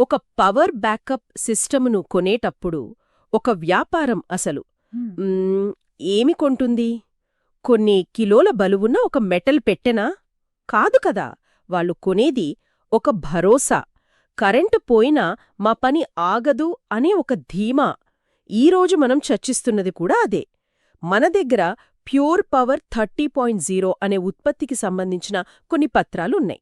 ఒక power backup సిస్టమును కొనేటప్పుడు ఒక వ్యాపారం అసలు. ఏమి కొంటుంది? కొన్ని కిలోల బలువున్న ఒక మెటల్ పెట్టెనా? కాదు కదా వాళ్ళు కొనేది ఒక భరోసా. కరెంటు పోయినా మా పని ఆగదు అనే ఒక ధీమా. ఈరోజు మనం చర్చిస్తున్నది కూడా అదే. మన దగ్గర pure power thirty point zero అనే ఉత్పత్తికి సంబంధించిన కొన్ని పత్రాలున్నాయి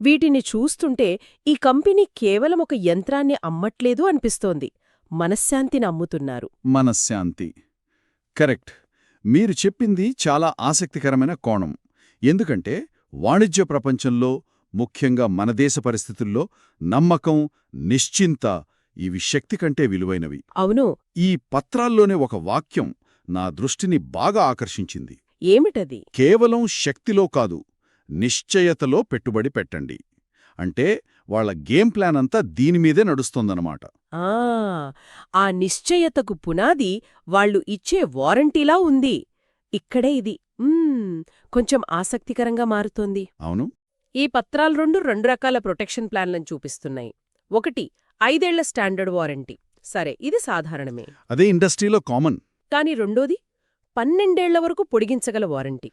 వీటిని చూస్తుంటే ఈ కంపెనీ కేవలం ఒక యంత్రాన్ని అమ్మట్లేదు అనిపిస్తోంది. మనశ్శాంతిని అమ్ముతున్నారు. మనశ్శాంతి. కరెక్ట్. మీరు చెప్పింది చాలా ఆసక్తికరమైన కోణం. ఎందుకంటే వాణిజ్య ప్రపంచంలో ముఖ్యంగా మన దేశ పరిస్థితుల్లో నమ్మకం నిశ్చింత ఇవి శక్తి కంటే విలువైనవి. అవును. ఈ పత్రాల్లోనే ఒక వాక్యం నా దృష్టిని బాగా ఆకర్షించింది. ఏమిటది? కేవలం శక్తిలో కాదు నిశ్చయతలో పెట్టుబడి పెట్టండి. అంటే వాళ్ళ గేమ్ ప్లాన్ అంతా దీనిమీదే నడుస్తోందన్నమాట. ఆ! ఆ నిశ్చయతకు పునాది వాళ్ళు ఇచ్చే వారంటీలా ఉంది. ఇక్కడే ఇది. కొంచెం ఆసక్తికరంగా మారుతోంది. అవును. ఈ పత్రాలు రెండు రెండు రకాల ప్రొటెక్షన్ ప్లాన్లను చూపిస్తున్నాయి. ఒకటి ఐదేళ్ళ స్టాండర్డ్ వారంటీ. సరే ఇది సాధారణమే. అదే ఇండస్ట్రీలో కామన్. కాని రెండోది పన్నెండేళ్ళ వరకు పొడిగించగల వారంటీ.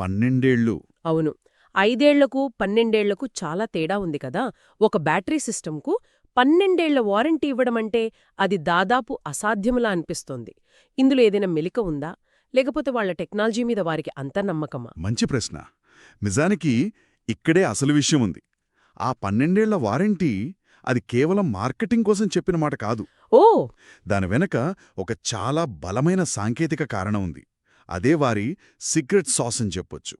పన్నెండేళ్ళు. అవును. ఐదేళ్ళకు పన్నెండేళ్ళకు చాలా తేడా ఉంది కదా. ఒక బ్యాటరీ సిస్టంకు పన్నెండేళ్ళ వారంటీ ఇవ్వడమంటే అది దాదాపు అసాధ్యములా అనిపిస్తోంది. ఇందులో ఏదైనా మెలిక ఉందా? లేకపోతే వాళ్ళ టెక్నాలజీ మీద వారికి అంత నమ్మకమా? మంచి ప్రశ్న. నిజానికి ఇక్కడే అసలు విషయం ఉంది. ఆ పన్నెండేళ్ళ వారంటీ అది కేవలం మార్కెటింగ్ కోసం చెప్పిన మాట కాదు. ఓ! దాని వెనక ఒక చాలా బలమైన సాంకేతిక కారణం ఉంది. అదే వారి సీక్రెట్ సాస్ అని చెప్పొచ్చు.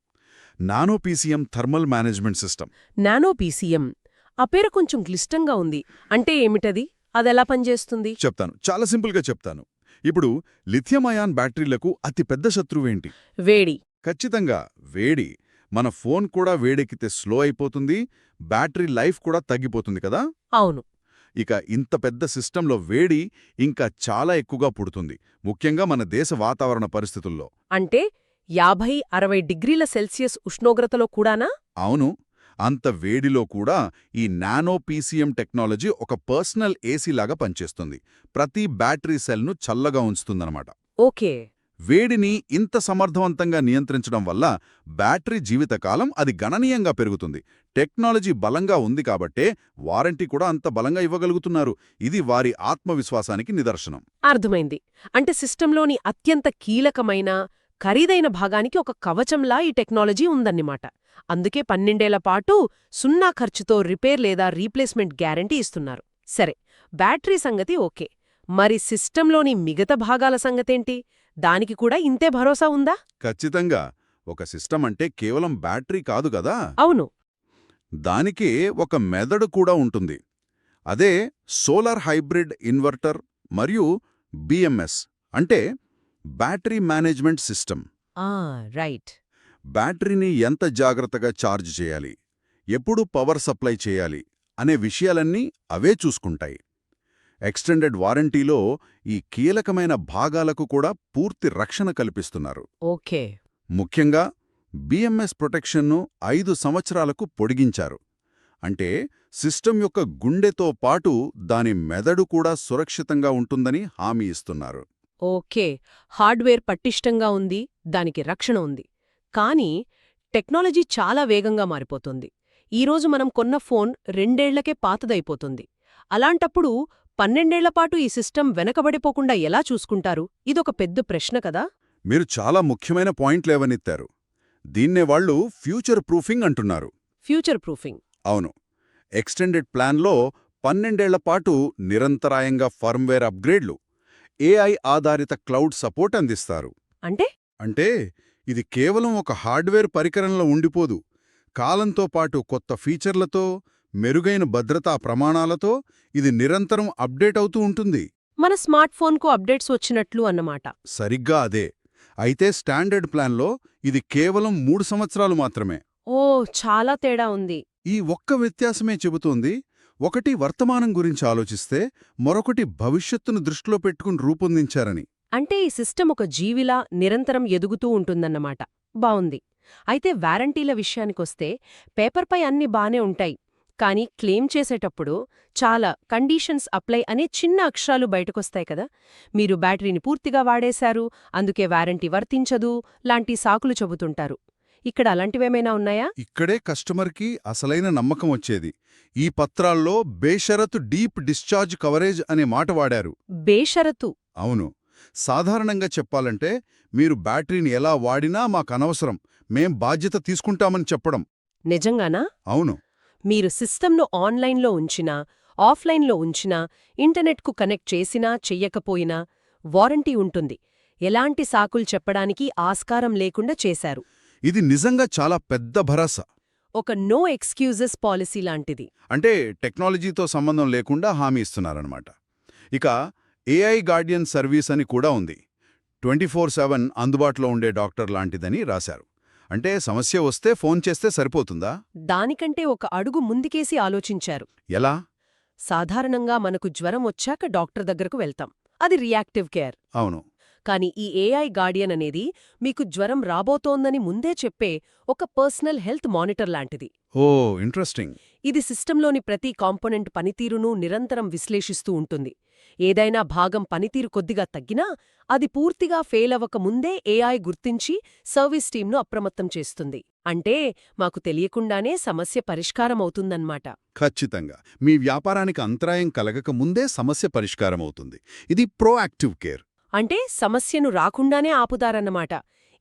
Nano PCM thermal management system. Nano PCM. ఆ పేరు కొంచెం క్లిష్టంగా ఉంది. అంటే ఏమిటది? అదెలా పనిచేస్తుంది? చెప్తాను. చాలా సింపుల్గా చెప్తాను. ఇప్పుడు లిథియం అయాన్ బ్యాటరీలకు అతి పెద్ద శత్రువేంటి వేడి. ఖచ్చితంగా వేడి. మన ఫోన్ కూడా వేడెక్కితే స్లో అయిపోతుంది. బ్యాటరీ లైఫ్ కూడా తగ్గిపోతుంది కదా? అవును. ఇక ఇంత పెద్ద సిస్టంలో వేడి ఇంకా చాలా ఎక్కువగా పుడుతుంది. ముఖ్యంగా మన దేశ వాతావరణ పరిస్థితుల్లో. అంటే యాభై అరవై డిగ్రీల సెల్సియస్ ఉష్ణోగ్రతలో కూడానా? అవును. అంత వేడిలో కూడా ఈ నానో పీసీఎం టెక్నాలజీ ఒక పర్సనల్ ఏసీలాగా పనిచేస్తుంది. ప్రతి బ్యాటరీ సెల్ను చల్లగా ఉంచుతుందన్నమాట. ఓకే. వేడిని ఇంత సమర్థవంతంగా నియంత్రించడం వల్ల బ్యాటరీ జీవితకాలం అది గణనీయంగా పెరుగుతుంది. టెక్నాలజీ బలంగా ఉంది కాబట్టే వారంటీ కూడా అంత బలంగా ఇవ్వగలుగుతున్నారు. ఇది వారి ఆత్మవిశ్వాసానికి నిదర్శనం. అర్థమైంది. అంటే సిస్టంలోని అత్యంత కీలకమైన ఖరీదైన భాగానికి ఒక కవచంలా ఈ టెక్నాలజీ ఉందన్నమాట. అందుకే పన్నెండేళ్ళ పాటు సున్నా ఖర్చుతో రిపేర్ లేదా రీప్లేస్మెంట్ గ్యారంటీ ఇస్తున్నారు. సరే బ్యాటరీ సంగతి ఓకే. మరి సిస్టంలోని మిగతా భాగాల సంగతేంటి? దానికి కూడా ఇంతే భరోసా ఉందా? ఖచ్చితంగా. ఒక సిస్టమ్ అంటే కేవలం బ్యాటరీ కాదు కదా? అవును. దానికే ఒక మెదడు కూడా ఉంటుంది. అదే సోలార్ హైబ్రిడ్ ఇన్వర్టర్ మరియు బిఎంఎస్ అంటే బ్యాటరీ మేనేజ్మెంట్ సిస్టమ్. రైట్. బ్యాటరీని ఎంత జాగ్రత్తగా ఛార్జ్ చేయాలి? ఎప్పుడు పవర్ సప్లై చేయాలి? అనే విషయాలన్నీ అవే చూసుకుంటాయి. ఎక్స్టెండెడ్ వారంటీలో ఈ కీలకమైన భాగాలకు కూడా పూర్తి రక్షణ కల్పిస్తున్నారు. ఓకే. ముఖ్యంగా బిఎంఎస్ ప్రొటెక్షన్ను ఐదు సంవత్సరాలకు పొడిగించారు. అంటే సిస్టమ్ యొక్క గుండెతో పాటు దాని మెదడు కూడా సురక్షితంగా ఉంటుందని హామీ ఇస్తున్నారు. ఓకే హార్డ్వేర్ పటిష్టంగా ఉంది దానికి రక్షణ ఉంది. కానీ టెక్నాలజీ చాలా వేగంగా మారిపోతుంది. ఈరోజు మనం కొన్న ఫోన్ రెండేళ్ళకే పాతదైపోతుంది. అలాంటప్పుడు పన్నెండేళ్ళపాటు ఈ సిస్టమ్ వెనకబడిపోకుండా ఎలా చూసుకుంటారు? ఇదొక పెద్ద ప్రశ్న కదా? మీరు చాలా ముఖ్యమైన పాయింట్ లేవనెత్తారు దీన్నే వాళ్ళు ఫ్యూచర్ ప్రూఫింగ్ అంటున్నారు. Future proofing. అవును. ఎక్స్టెండెడ్ ప్లాన్లో పన్నెండేళ్ళ పాటు నిరంతరాయంగా ఫర్మ్వేర్ అప్గ్రేడ్లు. ఏఐ ఆధారిత క్లౌడ్ సపోర్ట్ అందిస్తారు. అంటే? అంటే ఇది కేవలం ఒక హార్డ్వేర్ పరికరంలో ఉండిపోదు. కాలంతో పాటు కొత్త ఫీచర్లతో మెరుగైన భద్రతా ప్రమాణాలతో ఇది నిరంతరం అప్డేట్ అవుతూ ఉంటుంది. మన స్మార్ట్ ఫోన్కు అప్డేట్స్ వచ్చినట్లు అన్నమాట. సరిగ్గా అదే. అయితే స్టాండర్డ్ ప్లాన్లో ఇది కేవలం మూడు సంవత్సరాలు మాత్రమే. ఓ చాలా తేడా ఉంది. ఈ ఒక్క వ్యత్యాసమే చెబుతోంది. ఒకటి వర్తమానం గురించి ఆలోచిస్తే మరొకటి భవిష్యత్తును దృష్టిలో పెట్టుకుని రూపొందించారని. అంటే ఈ సిస్టమ్ ఒక జీవిలా నిరంతరం ఎదుగుతూ ఉంటుందన్నమాట. బావుంది. అయితే వారంటీల విషయానికొస్తే పేపర్పై అన్ని బానే ఉంటాయి. కానీ క్లెయిమ్ చేసేటప్పుడు చాలా కండీషన్స్ అప్లై అనే చిన్న అక్షరాలు బయటకొస్తాయి కదా. మీరు బ్యాటరీని పూర్తిగా వాడేశారు అందుకే వారంటీ వర్తించదు లాంటి సాకులు చెబుతుంటారు. ఇక్కడ అలాంటివేమైనా ఉన్నాయా? ఇక్కడే కస్టమర్కి అసలైన నమ్మకం వచ్చేది. ఈ పత్రాల్లో బేషరతు డీప్ డిశ్చార్జ్ కవరేజ్ అనే మాట వాడారు. బేషరతు? అవును. సాధారణంగా చెప్పాలంటే మీరు బ్యాటరీని ఎలా వాడినా మాకనవసరం మేం బాధ్యత తీసుకుంటామని చెప్పడం. నిజంగానా? అవును. మీరు సిస్టమ్ను ఆన్లైన్లో ఉంచినా ఆఫ్లైన్లో ఉంచినా ఇంటర్నెట్కు కనెక్ట్ చేసినా చెయ్యకపోయినా వారంటీ ఉంటుంది. ఎలాంటి సాకులు చెప్పడానికి ఆస్కారం లేకుండా చేశారు. ఇది నిజంగా చాలా పెద్ద భరోసా. ఒక నో ఎక్స్క్యూజెస్ పాలసీ లాంటిది. అంటే టెక్నాలజీతో సంబంధం లేకుండా హామీ ఇస్తున్నారన్నమాట. ఇక ఏఐ గార్డియన్ సర్వీస్ అని కూడా ఉంది. ట్వంటీ ఫోర్ సెవెన్ అందుబాటులో ఉండే డాక్టర్ లాంటిదని రాశారు. అంటే సమస్య వస్తే ఫోన్ చేస్తే సరిపోతుందా? దానికంటే ఒక అడుగు ముందుకేసి ఆలోచించారు. ఎలా? సాధారణంగా మనకు జ్వరం వచ్చాక డాక్టర్ దగ్గరకు వెళ్తాం. అది రియాక్టివ్ కేర్. అవును. కానీ ఈ ఏఐ గార్డియన్ అనేది మీకు జ్వరం రాబోతోందని ముందే చెప్పే ఒక పర్సనల్ హెల్త్ మానిటర్ లాంటిది. Oh interesting. ఇది సిస్టంలోని ప్రతి కాంపోనెంట్ పనితీరును నిరంతరం విశ్లేషిస్తూ ఉంటుంది. ఏదైనా భాగం పనితీరు కొద్దిగా తగ్గినా అది పూర్తిగా ఫెయిల్ అవ్వక ముందే ఏఐ గుర్తించి సర్వీస్ టీంను అప్రమత్తం చేస్తుంది. అంటే మాకు తెలియకుండానే సమస్య పరిష్కారమవుతుందన్నమాట ఖచ్చితంగా. మీ వ్యాపారానికి అంతరాయం కలగక ముందే సమస్య పరిష్కారమవుతుంది ఇది ప్రోయాక్టివ్ కేర్. అంటే సమస్యను రాకుండానే ఆపుతారన్నమాట.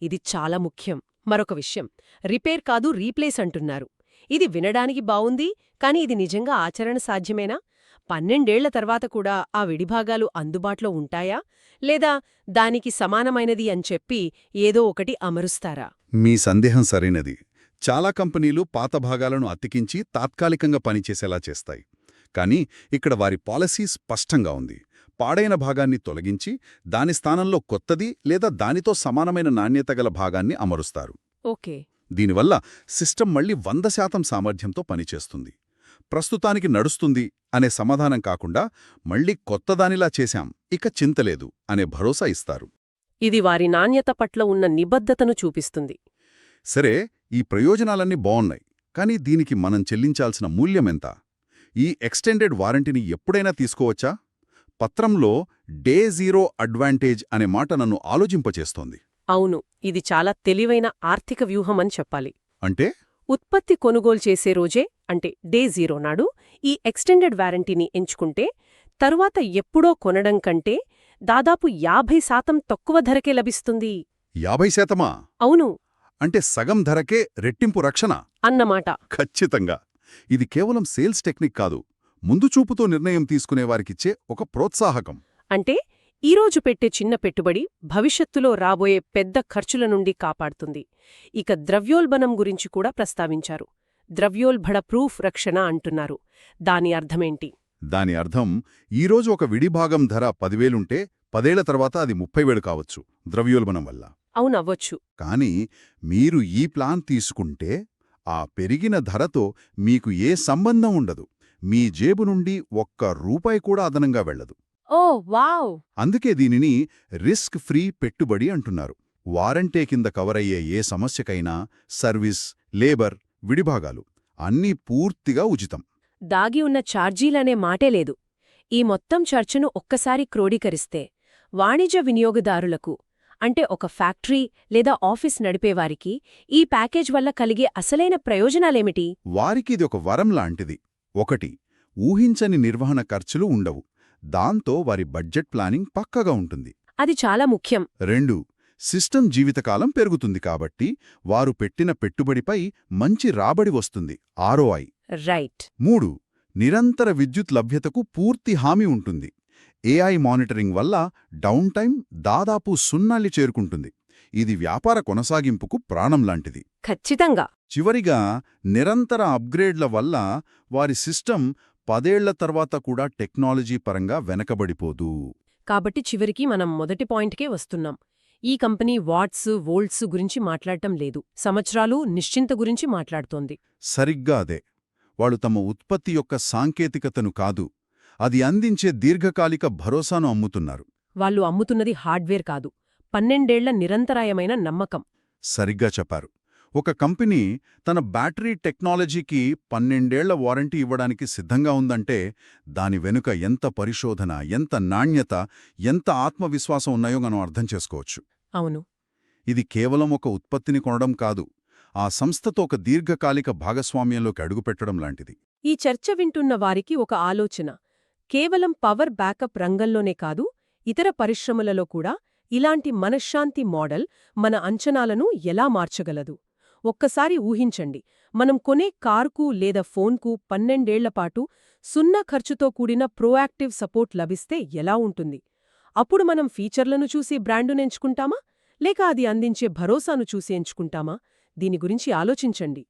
ఇది చాలా ముఖ్యం. మరొక విషయం. రిపేర్ కాదు రీప్లేస్ అంటున్నారు. ఇది వినడానికి బావుంది కానీ ఇది నిజంగా ఆచరణ సాధ్యమేనా? పన్నెండేళ్ళ తర్వాత కూడా ఆ విడిభాగాలు అందుబాటులో ఉంటాయా? లేదా దానికి సమానమైనది అని చెప్పి ఏదో ఒకటి అమరుస్తారా? మీ సందేహం సరైనది. చాలా కంపెనీలు పాత భాగాలను అతికించి తాత్కాలికంగా పనిచేసేలా చేస్తాయి. కానీ ఇక్కడ వారి పాలసీ స్పష్టంగా ఉంది. పాడైన భాగాన్ని తొలగించి దాని స్థానంలో కొత్తది లేదా దానితో సమానమైన నాణ్యత గల భాగాన్ని అమరుస్తారు. ఓకే. దీనివల్ల సిస్టమ్ మళ్ళీ వంద శాతం సామర్థ్యంతో పనిచేస్తుంది. ప్రస్తుతానికి నడుస్తుంది అనే సమాధానం కాకుండా మళ్ళీ కొత్తదానిలా చేశాం ఇక చింతలేదు అనే భరోసా ఇస్తారు. ఇది వారి నాణ్యత పట్ల ఉన్న నిబద్ధతను చూపిస్తుంది. సరే ఈ ప్రయోజనాలన్నీ బావున్నాయి కానీ దీనికి మనం చెల్లించాల్సిన మూల్యమెంత? ఈ ఎక్స్టెండెడ్ వారంటీని ఎప్పుడైనా తీసుకోవచ్చా? పత్రంలో డే జీరో అడ్వాంటేజ్ అనే మాట నన్ను ఆలోచింపచేస్తోంది. అవును ఇది చాలా తెలివైన ఆర్థిక వ్యూహమని చెప్పాలి. అంటే? ఉత్పత్తి కొనుగోలు చేసే రోజే అంటే డే జీరో నాడు ఈ ఎక్స్టెండెడ్ వారంటీని ఎంచుకుంటే తరువాత ఎప్పుడో కొనడం కంటే దాదాపు యాభై శాతం తక్కువ ధరకే లభిస్తుంది. యాభై శాతమా? అవును. అంటే సగం ధరకే రెట్టింపు రక్షణ? అన్నమాట. ఖచ్చితంగా. ఇది కేవలం సేల్స్ టెక్నిక్ కాదు. ముందు చూపుతో నిర్ణయం తీసుకునేవారికిచ్చే ఒక ప్రోత్సాహకం. అంటే ఈరోజు పెట్టే చిన్న పెట్టుబడి భవిష్యత్తులో రాబోయే పెద్ద ఖర్చుల నుండి కాపాడుతుంది. ఇక ద్రవ్యోల్బణం గురించి కూడా ప్రస్తావించారు. ద్రవ్యోల్బణ ప్రూఫ్ రక్షణ అంటున్నారు. దాని అర్థమేంటి? దాని అర్థం ఈరోజు ఒక విడిభాగం ధర పదివేలుంటే పదేళ్ళ తర్వాత అది ముప్పై వేలు కావచ్చు ద్రవ్యోల్బణం వల్ల. అవునవ్వొచ్చు. కానీ మీరు ఈ ప్లాన్ తీసుకుంటే ఆ పెరిగిన ధరతో మీకు ఏ సంబంధం ఉండదు. మీ జేబు నుండి ఒక్క రూపాయి కూడా అదనంగా వెళ్ళదు. Oh wow! అందుకే దీనిని రిస్క్ ఫ్రీ పెట్టుబడి అంటున్నారు. వారంటే కింద కవరయ్యే ఏ సమస్యకైనా సర్వీస్ లేబర్ విడిభాగాలు అన్నీ పూర్తిగా ఉచితం. దాగి ఉన్న ఛార్జీలనే మాటే లేదు. ఈ మొత్తం చర్చను ఒక్కసారి క్రోడీకరిస్తే వాణిజ్య వినియోగదారులకు అంటే ఒక ఫ్యాక్టరీ లేదా ఆఫీస్ నడిపేవారికి ఈ ప్యాకేజ్ వల్ల కలిగే అసలైన ప్రయోజనాలేమిటి? వారికి ఇది ఒక వరం లాంటిది. ఒకటి ఊహించని నిర్వహణ ఖర్చులు ఉండవు. దాంతో వారి బడ్జెట్ ప్లానింగ్ పక్కగా ఉంటుంది. అది చాలా ముఖ్యం. రెండు సిస్టమ్ జీవితకాలం పెరుగుతుంది కాబట్టి వారు పెట్టిన పెట్టుబడిపై మంచి రాబడి వస్తుంది ఆర్ఓఐ. రైట్. మూడు నిరంతర విద్యుత్ లభ్యతకు పూర్తి హామీ ఉంటుంది. ఏఐ మానిటరింగ్ వల్ల డౌన్ టైం దాదాపు సున్నాలి చేరుకుంటుంది. ఇది వ్యాపార కొనసాగింపుకు ప్రాణం లాంటిది. ఖచ్చితంగా. చివరిగా నిరంతర అప్గ్రేడ్ల వల్ల వారి సిస్టమ్ పదేళ్ళ తర్వాత కూడా టెక్నాలజీ పరంగా వెనకబడిపోదు. కాబట్టి చివరికి మనం మొదటి పాయింట్కే వస్తున్నాం. ఈ కంపెనీ వాట్స్ వోల్ట్స్ గురించి మాట్లాడటం లేదు. సంవత్సరాలు నిశ్చింత గురించి మాట్లాడుతోంది. సరిగ్గా అదే. వాళ్ళు తమ ఉత్పత్తి యొక్క సాంకేతికతను కాదు అది అందించే దీర్ఘకాలిక భరోసాను అమ్ముతున్నారు. వాళ్ళు అమ్ముతున్నది హార్డ్వేర్ కాదు. పన్నెండేళ్ళ నిరంతరాయమైన నమ్మకం. సరిగ్గా చెప్పారు. ఒక కంపెనీ తన బ్యాటరీ టెక్నాలజీకి పన్నెండేళ్ళ వారంటీ ఇవ్వడానికి సిద్ధంగా ఉందంటే దాని వెనుక ఎంత పరిశోధన ఎంత నాణ్యత ఎంత ఆత్మవిశ్వాసం ఉన్నాయో మనం అర్థం చేసుకోవచ్చు. అవును. ఇది కేవలం ఒక ఉత్పత్తిని కొనడం కాదు ఆ సంస్థతో ఒక దీర్ఘకాలిక భాగస్వామ్యంలోకి అడుగుపెట్టడం లాంటిది. ఈ చర్చ వింటున్న వారికి ఒక ఆలోచన. కేవలం పవర్ బ్యాకప్ రంగంలోనే కాదు ఇతర పరిశ్రమలలో కూడా ఇలాంటి మనశ్శాంతి మోడల్ మన అంచనాలను ఎలా మార్చగలదు? ఒక్కసారి ఊహించండి. మనం కొనే కార్కు లేదా ఫోన్కు పన్నెండేళ్ళపాటు సున్నా ఖర్చుతో కూడిన ప్రోయాక్టివ్ సపోర్ట్ లభిస్తే ఎలా ఉంటుంది? అప్పుడు మనం ఫీచర్లను చూసి బ్రాండును ఎంచుకుంటామా? లేక అది అందించే భరోసాను చూసి ఎంచుకుంటామా? దీని గురించి ఆలోచించండి.